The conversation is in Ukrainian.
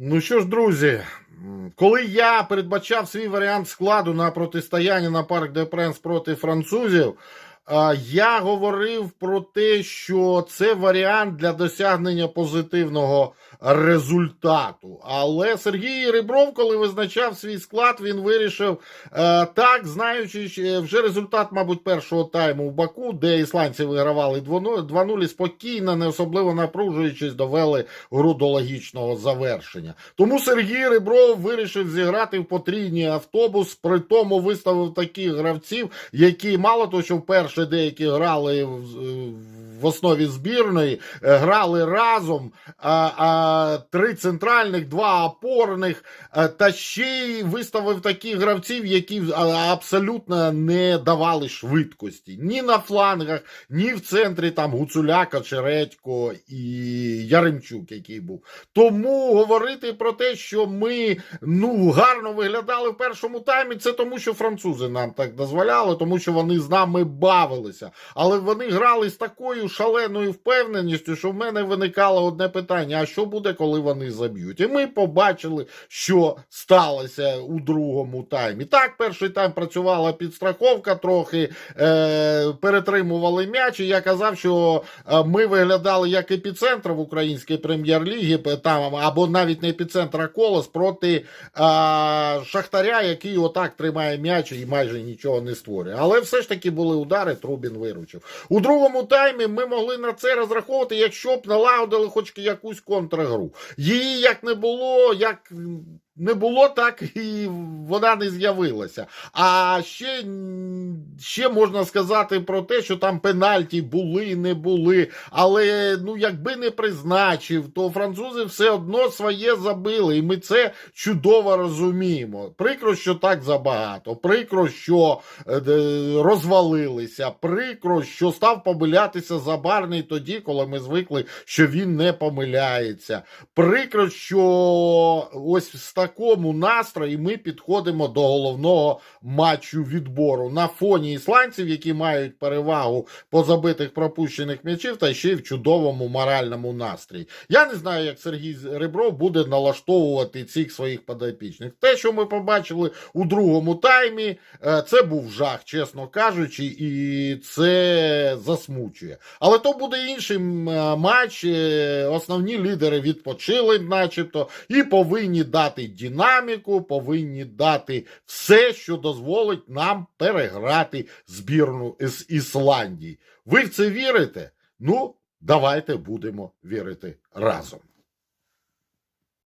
Ну що ж, друзі, коли я передбачав свій варіант складу на протистояння на парк де Пренс проти французів, я говорив про те, що це варіант для досягнення позитивного результату. Але Сергій Ребров, коли визначав свій склад, він вирішив е, так, знаючи вже результат, мабуть, першого тайму в Баку, де ісландці вигравали 2-0, і спокійно, не особливо напружуючись, довели гру до логічного завершення. Тому Сергій Ребров вирішив зіграти в потрійний автобус, при тому виставив таких гравців, які мало того, що вперше деякі грали в, в основі збірної, е, грали разом, три центральних, два опорних, е, та ще й виставив таких гравців, які абсолютно не давали швидкості ні на флангах, ні в центрі там Гуцуляка, Чередько і Яремчук, який був. Тому говорити про те, що ми ну гарно виглядали в першому таймі, це тому, що французи нам так дозволяли, тому що вони з нами бавилися. Але вони грали з такою шаленою впевненістю, що в мене виникало одне питання: а що буде, коли вони заб'ють? І ми побачили, що сталося у другому таймі. Так, перший тайм працювала підстраховка трохи, е, перетримували м'яч. І я казав, що е, ми виглядали як епіцентр в українській прем'єр-лігі, там або навіть не епіцентр, а колос проти е, Шахтаря, який отак тримає м'яч і майже нічого не створює. Але все ж таки були удари, Трубін виручив. У другому таймі ми могли на це розраховувати, якщо б налагодили хоч якусь контргру. Її як не було, як не було, так і вона не з'явилася. А ще, ще можна сказати про те, що там пенальті були, не були. Але ну, якби не призначив, то французи все одно своє забили. І ми це чудово розуміємо. Прикро, що так забагато. Прикро, що е, розвалилися. Прикро, що став помилятися забарний тоді, коли ми звикли, що він не помиляється. Прикро, що ось в такому настрої ми підходимо до головного матчу відбору на фоні ісландців, які мають перевагу по забитих пропущених м'ячів, та ще й в чудовому моральному настрої. Я не знаю, як Сергій Ребров буде налаштовувати цих своїх подопічних. Те, що ми побачили у другому таймі, е, це був жах, чесно кажучи, і це засмучує. Але то буде інший е, матч. е, Основні лідери відпочили, начебто, і повинні дати динаміку, повинні дати все, що дозволить нам переграти збірну з Ісландії. Ви в це вірите? Ну, давайте будемо вірити разом.